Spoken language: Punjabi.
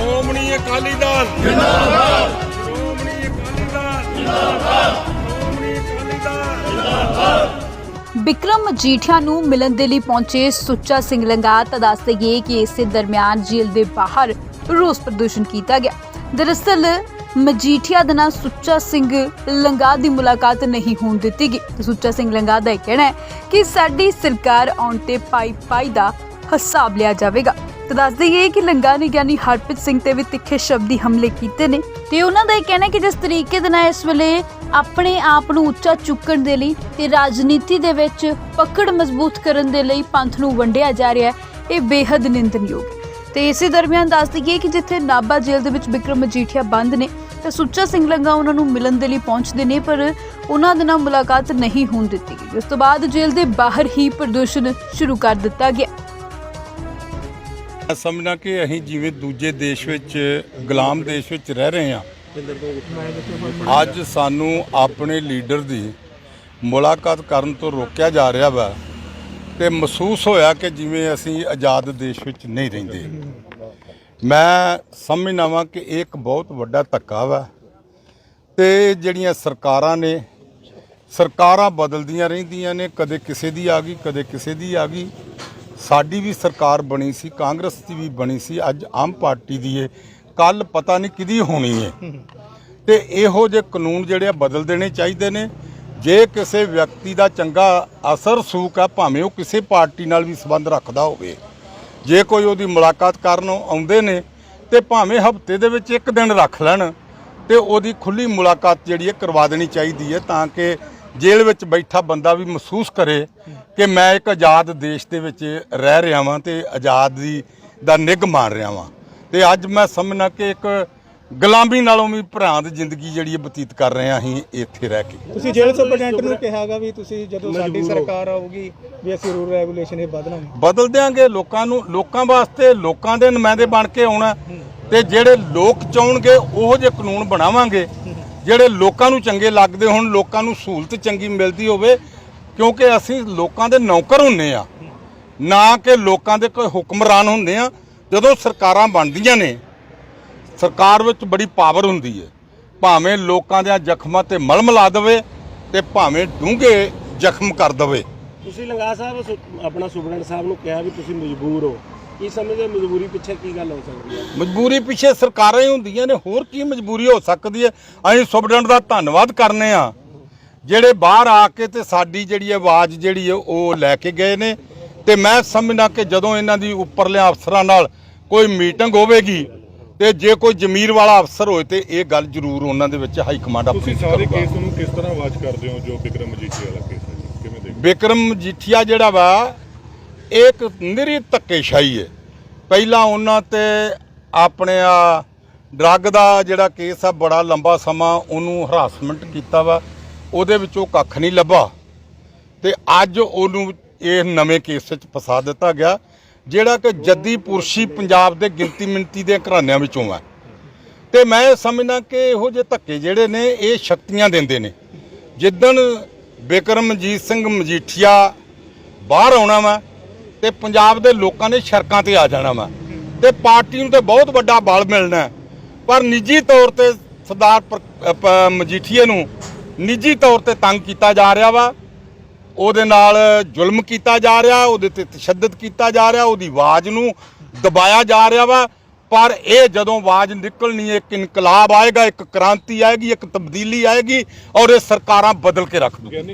ਸ਼੍ਰੋਮਣੀ ਅਕਾਲੀ ਦਲ। ਜਿੰਦਾਬਾਦ ਸ਼੍ਰੋਮਣੀ ਅਕਾਲੀ ਦਲ। ਜਿੰਦਾਬਾਦ ਸ਼੍ਰੋਮਣੀ ਅਕਾਲੀ ਦਲ। ਵਿਕਰਮ ਮਜੀਠੀਆ ਨੂੰ ਮਿਲਣ ਦੇ ਲਈ ਪਹੁੰਚੇ ਸੁੱਚਾ ਸਿੰਘ ਲੰਗਾ ਤਾਂ ਦੱਸ ਦਈਏ ਕਿ ਇਸੇ ਦਰਮਿਆਨ ਜੇਲ੍ਹ ਦੇ ਬਾਹਰ ਰੋਸ ਪ੍ਰਦਰਸ਼ਨ ਕੀਤਾ ਗਿਆ। ਦਰਅਸਲ, ਮਜੀਠੀਆ ਦੇ ਨਾਲ ਸੁੱਚਾ ਸਿੰਘ ਲੰਗਾ ਦੀ ਮੁਲਾਕਾਤ ਨਹੀਂ ਹੋਣ ਦਿੱਤੀ ਗਈ। ਸੁੱਚਾ ਸਿੰਘ ਲੰਗਾ ਦਾ ਇਹ ਕਹਿਣਾ ਹੈ ਕਿ ਸਾਡੀ ਸਰਕਾਰ ਆਉਣ ਤੇ ਪਾਈ ਪਾਈ ਦਾ ਹਿਸਾਬ ਲਿਆ ਜਾਵੇਗਾ। ਤੇ ਦੱਸ ਦਈਏ ਕਿ ਲੰਗਾ ਨੇ ਗਿਆਨੀ ਹਰਪ੍ਰੀਤ ਸਿੰਘ ਤੇ ਵੀ ਤਿੱਖੇ ਸ਼ਬਦੀ ਹਮਲੇ ਕੀਤੇ ਨੇ ਤੇ ਉਹਨਾਂ ਦਾ ਇਹ ਕਹਿਣਾ ਕਿ ਜਿਸ ਤਰੀਕੇ ਦੇ ਨਾਲ ਇਸ ਵੇਲੇ ਆਪਣੇ ਆਪ ਨੂੰ ਉੱਚਾ ਚੁੱਕਣ ਦੇ ਲਈ ਤੇ ਰਾਜਨੀਤੀ ਦੇ ਵਿੱਚ ਪਕੜ ਮਜ਼ਬੂਤ ਕਰਨ ਦੇ ਲਈ ਪੰਥ ਨੂੰ ਵੰਡਿਆ ਜਾ ਰਿਹਾ ਹੈ, ਇਹ ਬੇहद ਨਿੰਦਨਯੋਗ ਤੇ ਇਸੇ ਦਰਮਿਆਨ ਦੱਸ ਦਈਏ ਕਿ ਜਿੱਥੇ ਨਾਭਾ ਜੇਲ੍ਹ ਦੇ ਵਿੱਚ ਵਿਕਰਮ ਮਜੀਠੀਆ ਬੰਦ ਨੇ, ਤੇ ਸੁੱਚਾ ਸਿੰਘ ਲੰਗਾ ਉਹਨਾਂ ਨੂੰ ਮਿਲਣ ਦੇ ਲਈ ਪਹੁੰਚਦੇ ਨੇ, ਪਰ ਉਹਨਾਂ ਦੇ ਨਾਲ ਮੁਲਾਕਾਤ ਨਹੀਂ ਹੋਣ ਦਿੱਤੀ ਗਈ। ਉਸ ਤੋਂ ਬਾਅਦ ਜੇਲ੍ਹ ਦੇ ਬਾਹਰ ਹੀ ਪ੍ਰਦਰਸ਼ਨ ਸ਼ੁਰੂ ਕਰ ਦਿੱਤਾ ਗਿਆ। ਮੈਂ ਸਮਝਣਾ ਕਿ ਅਸੀਂ ਜਿਵੇਂ ਦੂਜੇ ਦੇਸ਼ ਵਿੱਚ, ਗੁਲਾਮ ਦੇਸ਼ ਵਿੱਚ ਰਹਿ ਰਹੇ ਹਾਂ। ਅੱਜ ਸਾਨੂੰ ਆਪਣੇ ਲੀਡਰ ਦੀ ਮੁਲਾਕਾਤ ਕਰਨ ਤੋਂ ਰੋਕਿਆ ਜਾ ਰਿਹਾ ਵਾ ਤੇ ਮਹਿਸੂਸ ਹੋਇਆ ਕਿ ਜਿਵੇਂ ਅਸੀਂ ਆਜ਼ਾਦ ਦੇਸ਼ ਵਿੱਚ ਨਹੀਂ ਰਹਿੰਦੇ। ਮੈਂ ਸਮਝਣਾ ਵਾਂ ਕਿ ਇਹ ਇੱਕ ਬਹੁਤ ਵੱਡਾ ਧੱਕਾ ਵਾ ਤੇ ਜਿਹੜੀਆਂ ਸਰਕਾਰਾਂ ਨੇ, ਸਰਕਾਰਾਂ ਬਦਲਦੀਆਂ ਰਹਿੰਦੀਆਂ ਨੇ, ਕਦੇ ਕਿਸੇ ਦੀ ਆ ਗਈ, ਕਦੇ ਕਿਸੇ ਦੀ ਆ ਗਈ। ਸਾਡੀ ਵੀ ਸਰਕਾਰ ਬਣੀ ਸੀ, ਕਾਂਗਰਸ ਦੀ ਵੀ ਬਣੀ ਸੀ, ਅੱਜ ਆਮ ਪਾਰਟੀ ਦੀ ਏ। ਕੱਲ ਪਤਾ ਨਹੀਂ ਕਿਹਦੀ ਹੋਣੀ ਏ। ਤੇ ਇਹੋ ਜਿਹੇ ਕਾਨੂੰਨ ਜਿਹੜੇ ਆ ਬਦਲ ਦੇਣੇ ਚਾਹੀਦੇ ਨੇ। ਜੇ ਕਿਸੇ ਵਿਅਕਤੀ ਦਾ ਚੰਗਾ ਅਸਰ ਸੂਕ ਆ, ਭਾਵੇਂ ਉਹ ਕਿਸੇ ਪਾਰਟੀ ਨਾਲ ਵੀ ਸੰਬੰਧ ਰੱਖਦਾ ਹੋਵੇ। ਜੇ ਕੋਈ ਉਹਦੀ ਮੁਲਾਕਾਤ ਕਰਨ ਆਉਂਦੇ ਨੇ ਤੇ ਭਾਵੇਂ ਹਫ਼ਤੇ ਦੇ ਵਿੱਚ ਇੱਕ ਦਿਨ ਰੱਖ ਲੈਣ ਤੇ ਉਹਦੀ ਖੁੱਲੀ ਮੁਲਾਕਾਤ ਜਿਹੜੀ ਹੈ ਕਰਵਾ ਦੇਣੀ ਚਾਹੀਦੀ ਹੈ ਤਾਂ ਕਿ ਜੇਲ੍ਹ ਵਿੱਚ ਬੈਠਾ ਬੰਦਾ ਵੀ ਮਹਿਸੂਸ ਕਰੇ ਕਿ ਮੈਂ ਇੱਕ ਆਜ਼ਾਦ ਦੇਸ਼ ਦੇ ਵਿੱਚ ਰਹਿ ਰਿਹਾ ਵਾਂ ਤੇ ਆਜ਼ਾਦੀ ਦਾ ਨਿੱਘ ਮਾਣ ਰਿਹਾ ਵਾਂ। ਤੇ ਅੱਜ ਮੈਂ ਸਮਝਣਾ ਕਿ ਇੱਕ ਗੁਲਾਮੀ ਨਾਲੋਂ ਵੀ ਭਰਾਂਤ ਜ਼ਿੰਦਗੀ ਜਿਹੜੀ ਹੈ ਬਤੀਤ ਕਰ ਰਹੇ ਹਾਂ ਅਸੀਂ ਇੱਥੇ ਰਹਿ ਕੇ। ਤੁਸੀਂ ਜੇਲ੍ਹ ਸੁਪਰਡੈਂਟ ਨੂੰ ਕਿਹਾਗਾ ਵੀ ਤੁਸੀਂ ਜਦੋਂ ਸਾਡੀ ਸਰਕਾਰ ਆਊਗੀ ਵੀ ਅਸੀਂ ਰੂਲ ਰੈਗੂਲੇਸ਼ਨ ਇਹ ਵਧਣਾ ਬਦਲ ਦਿਆਂਗੇ ਲੋਕਾਂ ਨੂੰ ਲੋਕਾਂ ਵਾਸਤੇ ਲੋਕਾਂ ਦੇ ਨੁਮਾਇੰਦੇ ਬਣ ਕੇ ਆਉਣਾ ਤੇ ਜਿਹੜੇ ਲੋਕ ਚਾਹਣਗੇ ਉਹੋ ਜਿਹੇ ਕਾਨੂੰਨ ਬਣਾਵਾਂਗੇ। ਜਿਹੜੇ ਲੋਕਾਂ ਨੂੰ ਚੰਗੇ ਲੱਗਦੇ ਹੋਣ, ਲੋਕਾਂ ਨੂੰ ਸਹੂਲਤ ਚੰਗੀ ਮਿਲਦੀ ਹੋਵੇ, ਕਿਉਂਕਿ ਅਸੀਂ ਲੋਕਾਂ ਦੇ ਨੌਕਰ ਹੁੰਨੇ ਆ। ਨਾ ਕਿ ਲੋਕਾਂ ਦੇ ਕੋਈ ਹੁਕਮਰਾਨ ਹੁੰਦੇ ਆ। ਜਦੋਂ ਸਰਕਾਰਾਂ ਬਣਦੀਆਂ ਨੇ, ਸਰਕਾਰ ਵਿੱਚ ਬੜੀ ਪਾਵਰ ਹੁੰਦੀ ਹੈ ਭਾਵੇਂ ਲੋਕਾਂ ਦੇ ਜ਼ਖਮਾਂ ਤੇ ਮਲਮ ਲਾ ਦੇਵੇ ਤੇ ਭਾਵੇਂ ਡੂੰਘੇ ਜ਼ਖਮ ਕਰ ਦੇਵੇ। ਤੁਸੀਂ ਲੰਗਾ ਸਾਹਿਬ ਆਪਣਾ ਸੁਪਰਡੈਂਟ ਸਾਹਿਬ ਨੂੰ ਕਿਹਾ ਵੀ ਤੁਸੀਂ ਮਜਬੂਰ ਹੋ। ਕੀ ਸਮਝਦੇ ਹੋ ਮਜਬੂਰੀ ਪਿੱਛੇ ਕੀ ਗੱਲ ਹੋ ਸਕਦੀ ਹੈ? ਮਜਬੂਰੀ ਪਿੱਛੇ ਸਰਕਾਰਾਂ ਹੀ ਹੁੰਦੀਆਂ ਨੇ ਹੋਰ ਕੀ ਮਜਬੂਰੀ ਹੋ ਸਕਦੀ ਹੈ? ਅਸੀਂ ਸੁਪਰਡੈਂਟ ਦਾ ਧੰਨਵਾਦ ਕਰਨੇ ਆ। ਜਿਹੜੇ ਬਾਹਰ ਆ ਕੇ ਤੇ ਸਾਡੀ ਜਿਹੜੀ ਆਵਾਜ਼ ਜਿਹੜੀ ਹੈ ਉਹ ਲੈ ਕੇ ਗਏ ਨੇ। ਤੇ ਮੈਂ ਸਮਝਣਾ ਕਿ ਜਦੋਂ ਇਹਨਾਂ ਦੀ ਉੱਪਰਲੇ ਅਫਸਰਾਂ ਨਾਲ ਕੋਈ ਮੀਟਿੰਗ ਹੋਵੇਗੀ ਤੇ ਜੇ ਕੋਈ ਜ਼ਮੀਰ ਵਾਲਾ ਅਫਸਰ ਹੋਏ ਤੇ ਇਹ ਗੱਲ ਜ਼ਰੂਰ ਉਹਨਾਂ ਦੇ ਵਿੱਚ ਹਾਈ ਕਮਾਂਡ ਤੁਸੀਂ ਆਪਣੀ ਸਾਰੇ ਕਰੂਗਾ। ਕੇਸ ਨੂੰ ਕਿਸ ਤਰ੍ਹਾਂ ਵਾਚ ਕਰਦੇ ਹੋ ਜੋ ਵਿਕਰਮ ਮਜੀਠੀ ਵਾਲਾ ਕੇਸ ਹੈ ਜੀ? ਕਿਵੇਂ ਦੇਖਦੇ ਵਿਕਰਮ ਮਜੀਠੀਆ ਜਿਹੜਾ ਵਾ ਇਹ ਇੱਕ ਨਿਰੀ ਧੱਕੇਸ਼ਾਹੀ ਹੈ। ਪਹਿਲਾਂ ਉਹਨਾਂ ਤੇ ਆਪਣੇ ਆ ਡਰੱਗ ਦਾ ਜਿਹੜਾ ਕੇਸ ਆ, ਬੜਾ ਲੰਬਾ ਸਮਾਂ ਉਹਨੂੰ ਹਰਾਸਮੈਂਟ ਕੀਤਾ ਵਾ। ਉਹਦੇ ਵਿੱਚੋਂ ਕੱਖ ਨਹੀਂ ਲੱਭਾ। ਤੇ ਅੱਜ ਉਹਨੂੰ ਇਹ ਨਵੇਂ ਕੇਸ ਵਿੱਚ ਫਸਾ ਦਿੱਤਾ ਗਿਆ, ਜਿਹੜਾ ਕਿ ਜੱਦੀ ਪੁਰਸ਼ੀ ਪੰਜਾਬ ਦੇ ਗਿਣਤੀ ਮਿੰਤੀ ਦੇ ਘਰਾਣਿਆਂ ਵਿੱਚੋਂ ਆ। ਤੇ ਮੈਂ ਇਹ ਸਮਝਦਾ ਕਿ ਇਹੋ ਜਿਹੇ ਧੱਕੇ ਜਿਹੜੇ ਨੇ, ਇਹ ਸ਼ਕਤੀਆਂ ਦਿੰਦੇ ਨੇ। ਜਿੱਦਣ ਬਿਕਰਮਜੀਤ ਸਿੰਘ ਮਜੀਠੀਆ ਬਾਹਰ ਆਉਣਾ ਵਾ ਤੇ ਪੰਜਾਬ ਦੇ ਲੋਕਾਂ ਨੇ ਸੜਕਾਂ ਤੇ ਆ ਜਾਣਾ ਵਾ ਤੇ ਪਾਰਟੀ ਨੂੰ ਤੇ ਬਹੁਤ ਵੱਡਾ ਬਲ ਮਿਲਣਾ ਪਰ ਨਿੱਜੀ ਤੌਰ ਤੇ ਸਰਦਾਰ ਮਜੀਠੀਏ ਨੂੰ ਨਿੱਜੀ ਤੌਰ ਤੇ ਤੰਗ ਕੀਤਾ ਜਾ ਰਿਹਾ ਵਾ। ਉਹਦੇ ਨਾਲ ਜ਼ੁਲਮ ਕੀਤਾ ਜਾ ਰਿਹਾ, ਉਹਦੇ ਤੇ ਤਸ਼ੱਦਦ ਕੀਤਾ ਜਾ ਰਿਹਾ, ਉਹਦੀ ਆਵਾਜ਼ ਨੂੰ ਦਬਾਇਆ ਜਾ ਰਿਹਾ ਵਾ। ਪਰ ਇਹ ਜਦੋਂ ਆਵਾਜ਼ ਨਿਕਲਣੀ ਇੱਕ ਇਨਕਲਾਬ ਆਏਗਾ, ਇੱਕ ਕ੍ਰਾਂਤੀ ਆਏਗੀ, ਇੱਕ ਤਬਦੀਲੀ ਆਏਗੀ ਔਰ ਇਹ ਸਰਕਾਰਾਂ ਬਦਲ ਕੇ ਰੱਖ ਦੂ।